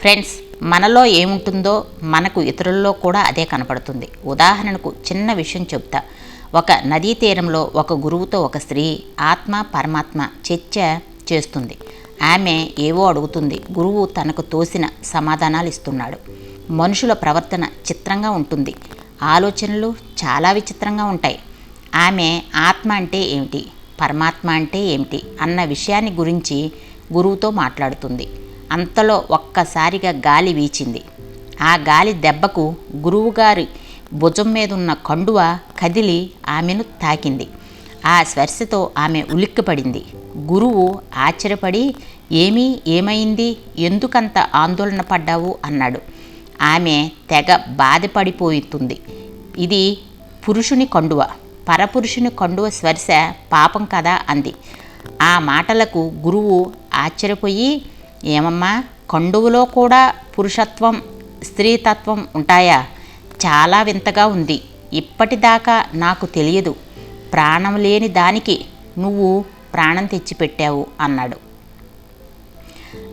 Friends మనలో ఏముంటుందో మనకు ఇతరుల్లో కూడా అదే కనపడుతుంది. ఉదాహరణకు చిన్న విషయం చెప్తా. ఒక నదీ తీరంలో ఒక గురువుతో ఒక స్త్రీ ఆత్మ పరమాత్మ చర్చ చేస్తుంది. ఆమె ఏవో అడుగుతుంది. గురువు తనకు తోసిన సమాధానాలు ఇస్తున్నాడు. మనుషుల ప్రవర్తన చిత్రంగా ఉంటుంది. ఆలోచనలు చాలా విచిత్రంగా ఉంటాయి. ఆమె ఆత్మ అంటే ఏమిటి? పరమాత్మ అంటే ఏమిటి? అన్న విషయాన్ని గురించి గురువుతో మాట్లాడుతుంది. అంతలో ఒక్కసారిగా గాలి వీచింది. ఆ గాలి దెబ్బకు గురువుగారి భుజం మీద ఉన్న కండువ కదిలి ఆమెను తాకింది. ఆ స్పర్శతో ఆమె ఉలిక్కిపడింది. గురువు ఆశ్చర్యపడి ఏమీ? ఏమైంది? ఎందుకంత ఆందోళన పడ్డావు? అన్నాడు. ఆమె తెగ బాధపడిపోతుంది ఇది పురుషుని కండువ. పరపురుషుని కండువ స్పర్శ పాపం కదా అంది. ఆ మాటలకు గురువు ఆశ్చర్యపోయి ఏమమ్మా? కండువులో కూడా పురుషత్వం స్త్రీతత్వం ఉంటాయా? చాలా వింతగా ఉంది. ఇప్పటిదాకా నాకు తెలియదు. ప్రాణం లేని దానికి నువ్వు ప్రాణం తెచ్చిపెట్టావు అన్నాడు.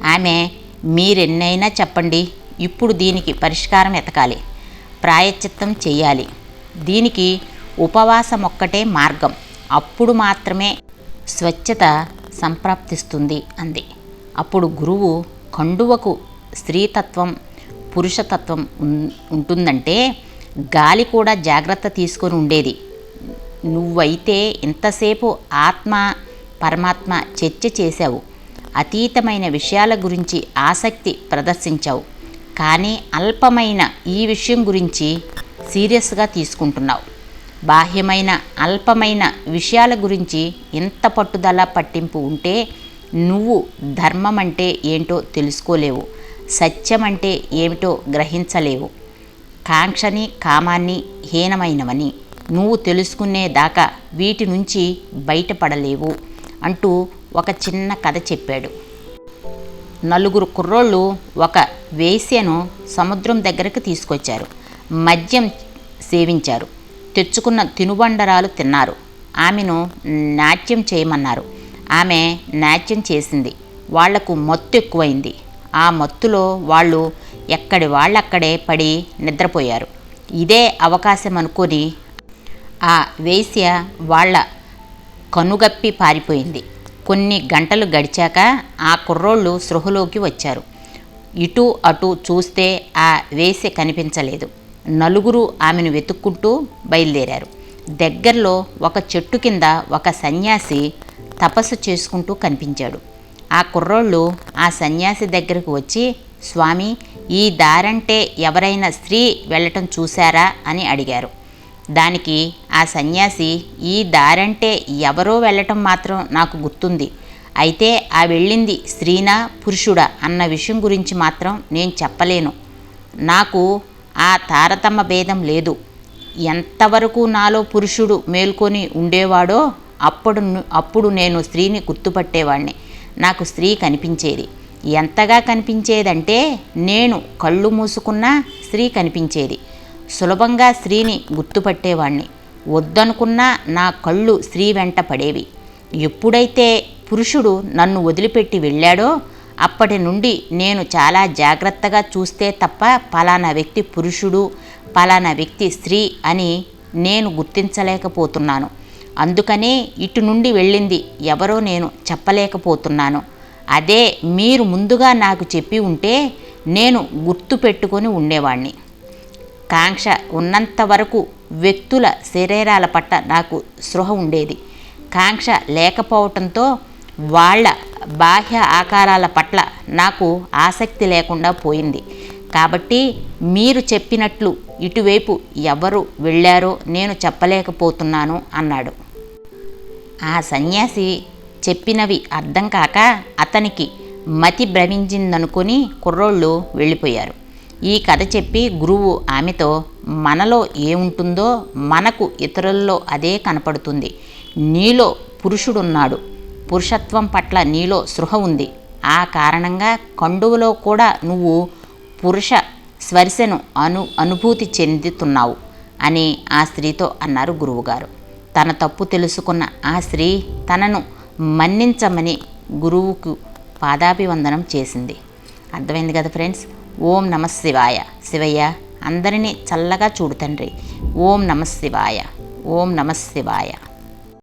ఆమె మీరెన్నైనా చెప్పండి. ఇప్పుడు దీనికి పరిష్కారం ఎతకాలి ప్రాయశ్చిత్తం చేయాలి. దీనికి ఉపవాసం ఒక్కటే మార్గం. అప్పుడు మాత్రమే స్వచ్ఛత సంప్రాప్తిస్తుంది అంది. అప్పుడు గురువు కండువకు స్త్రీతత్వం పురుషతత్వం ఉంటుందంటే గాలి కూడా జాగ్రత్త తీసుకొని ఉండేది. నువ్వైతే ఇంతసేపు ఆత్మ పరమాత్మ చర్చ చేశావు. అతీతమైన విషయాల గురించి ఆసక్తి ప్రదర్శించావు. కానీ అల్పమైన ఈ విషయం గురించి సీరియస్గా తీసుకుంటున్నావు. బాహ్యమైన అల్పమైన విషయాల గురించి ఇంత పట్టుదల పట్టింపు ఉంటే నువ్వు ధర్మం అంటే ఏంటో తెలుసుకోలేవు సత్యం అంటే ఏమిటో గ్రహించలేవు. కాంక్షని కామాన్ని హీనమైనవని నువ్వు తెలుసుకునేదాకా వీటి నుంచి బయటపడలేవు అంటూ ఒక చిన్న కథ చెప్పాడు. నలుగురు కుర్రోళ్ళు ఒక వేశ్యను సముద్రం దగ్గరకు తీసుకొచ్చారు. మద్యం సేవించారు. తెచ్చుకున్న తినుబండరాలు తిన్నారు. ఆమెను నాట్యం చేయమన్నారు. ఆమె నాట్యం చేసింది. వాళ్ళకు మత్తు ఎక్కువైంది ఆ మత్తులో వాళ్ళు ఎక్కడి వాళ్ళక్కడే పడి నిద్రపోయారు. ఇదే అవకాశం అనుకొని ఆ వేశ్య వాళ్ళ కనుగప్పి పారిపోయింది. కొన్ని గంటలు గడిచాక ఆ కుర్రోళ్ళు సృహలోకి వచ్చారు. ఇటు అటు చూస్తే ఆ వేశ్య కనిపించలేదు. నలుగురు ఆమెను వెతుక్కుంటూ బయలుదేరారు. దగ్గరలో ఒక చెట్టు కింద ఒక సన్యాసి తపస్సు చేసుకుంటూ కనిపించాడు. ఆ కుర్రోళ్ళు ఆ సన్యాసి దగ్గరకు వచ్చి స్వామి ఈ దారంటే ఎవరైనా స్త్రీ వెళ్ళటం చూశారా? అని అడిగారు. దానికి ఆ సన్యాసి ఈ దారంటే ఎవరో వెళ్ళటం మాత్రం నాకు గుర్తుంది. అయితే ఆ వెళ్ళింది స్త్రీనా పురుషుడా అన్న విషయం గురించి మాత్రం నేను చెప్పలేను. నాకు ఆ తారతమ్య భేదం లేదు. ఎంతవరకు నాలో పురుషుడు మేల్కొని ఉండేవాడో అప్పుడు అప్పుడు నేను స్త్రీని గుర్తుపట్టేవాణ్ణి. నాకు స్త్రీ కనిపించేది. ఎంతగా కనిపించేదంటే నేను కళ్ళు మూసుకున్నా స్త్రీ కనిపించేది. సులభంగా స్త్రీని గుర్తుపట్టేవాణ్ణి. వద్దనుకున్నా నా కళ్ళు స్త్రీ వెంట పడేవి. ఎప్పుడైతే పురుషుడు నన్ను వదిలిపెట్టి వెళ్ళాడో అప్పటి నుండి నేను చాలా జాగ్రత్తగా చూస్తే తప్ప పలానా వ్యక్తి పురుషుడు పలానా వ్యక్తి స్త్రీ అని నేను గుర్తించలేకపోతున్నాను. అందుకనే ఇటు నుండి వెళ్ళింది ఎవరో నేను చెప్పలేకపోతున్నాను. అదే మీరు ముందుగా నాకు చెప్పి ఉంటే నేను గుర్తు పెట్టుకొని ఉండేవాణ్ణి. కాంక్ష ఉన్నంత వరకు వ్యక్తుల శరీరాల పట్ల నాకు స్పృహ ఉండేది. కాంక్ష లేకపోవటంతో వాళ్ళ బాహ్య ఆకారాల పట్ల నాకు ఆసక్తి లేకుండా పోయింది. కాబట్టి మీరు చెప్పినట్లు ఇటువైపు ఎవరు వెళ్ళారో నేను చెప్పలేకపోతున్నాను అన్నాడు. ఆ సన్యాసి చెప్పినవి అర్థం కాక అతనికి మతి భ్రమించిందనుకొని కుర్రోళ్ళు వెళ్ళిపోయారు. ఈ కథ చెప్పి గురువు ఆమెతో మనలో ఏముంటుందో మనకు ఇతరుల్లో అదే కనపడుతుంది. నీలో పురుషుడున్నాడు. పురుషత్వం పట్ల నీలో సృహ ఉంది. ఆ కారణంగా కండువలో కూడా నువ్వు పురుష స్పర్శను అను అనుభూతి చెందుతున్నావు అని ఆ స్త్రీతో అన్నారు గురువుగారు. తన తప్పు తెలుసుకున్న ఆ స్త్రీ తనను మన్నించమని గురువుకు పాదాభివందనం చేసింది. అర్థమైంది కదా ఫ్రెండ్స్? ఓం నమ శివాయ. శివయ్య అందరినీ చల్లగా చూడు తండ్రి. ఓం నమ శివాయ. ఓం నమ శివాయ.